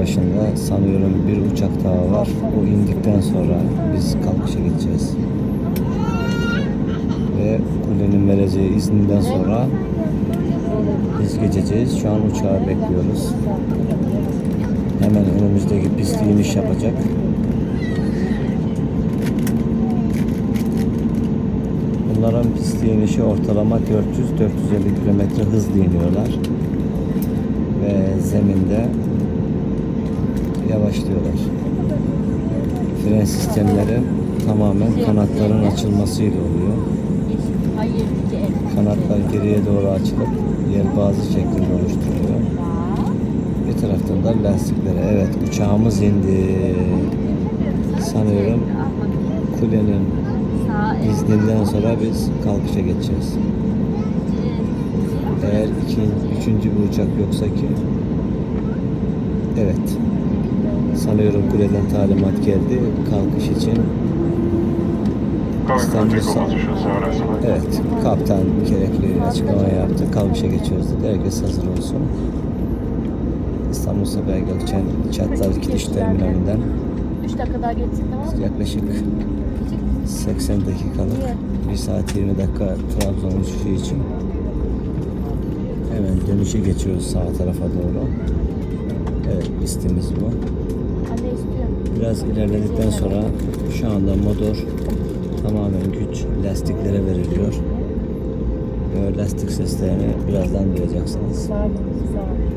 başında sanıyorum bir uçak daha var. O indikten sonra biz kalkışa geçeceğiz. Ve kulenin vereceği izninden sonra biz geçeceğiz. Şu an uçağı bekliyoruz. Hemen önümüzdeki piste iniş yapacak. Bunların piste inişi ortalama 400-450 km hızla iniyorlar. Ve zeminde yavaşlıyorlar. Fren sistemleri tamamen kanatların açılmasıyla oluyor. Kanatlar geriye doğru açılıp yelpaze şeklinde oluşturuyor. Bir taraftan da lastiklere. Evet uçağımız indi. Sanıyorum kulenin izninden sonra biz kalkışa geçeceğiz. Eğer iki, üçüncü bir uçak yoksa ki evet sanıyorum kuleden talimat geldi kalkış için İstanbul for Sağ- position 707. evet kaptan gerekli açıklama yaptı kalkışa geçiyoruz dedi herkes hazır olsun İstanbul Sabiha Gökçen Çatlar Kiliş Terminalinden 3 dakika daha geçsin tamam mı? yaklaşık 80 dakikalık 1 saat 20 dakika Trabzon uçuşu için hemen dönüşe geçiyoruz sağ tarafa doğru. Evet pistimiz bu. Biraz ilerledikten sonra şu anda motor tamamen güç lastiklere veriliyor. Ve o lastik seslerini birazdan duyacaksınız.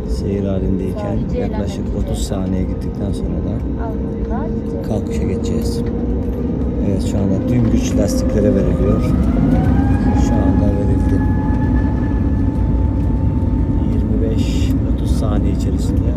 Seyir halindeyken yaklaşık 30 saniye gittikten sonra da kalkışa geçeceğiz. Evet şu anda tüm güç lastiklere veriliyor. Şu anda verildi. 25-30 saniye içerisinde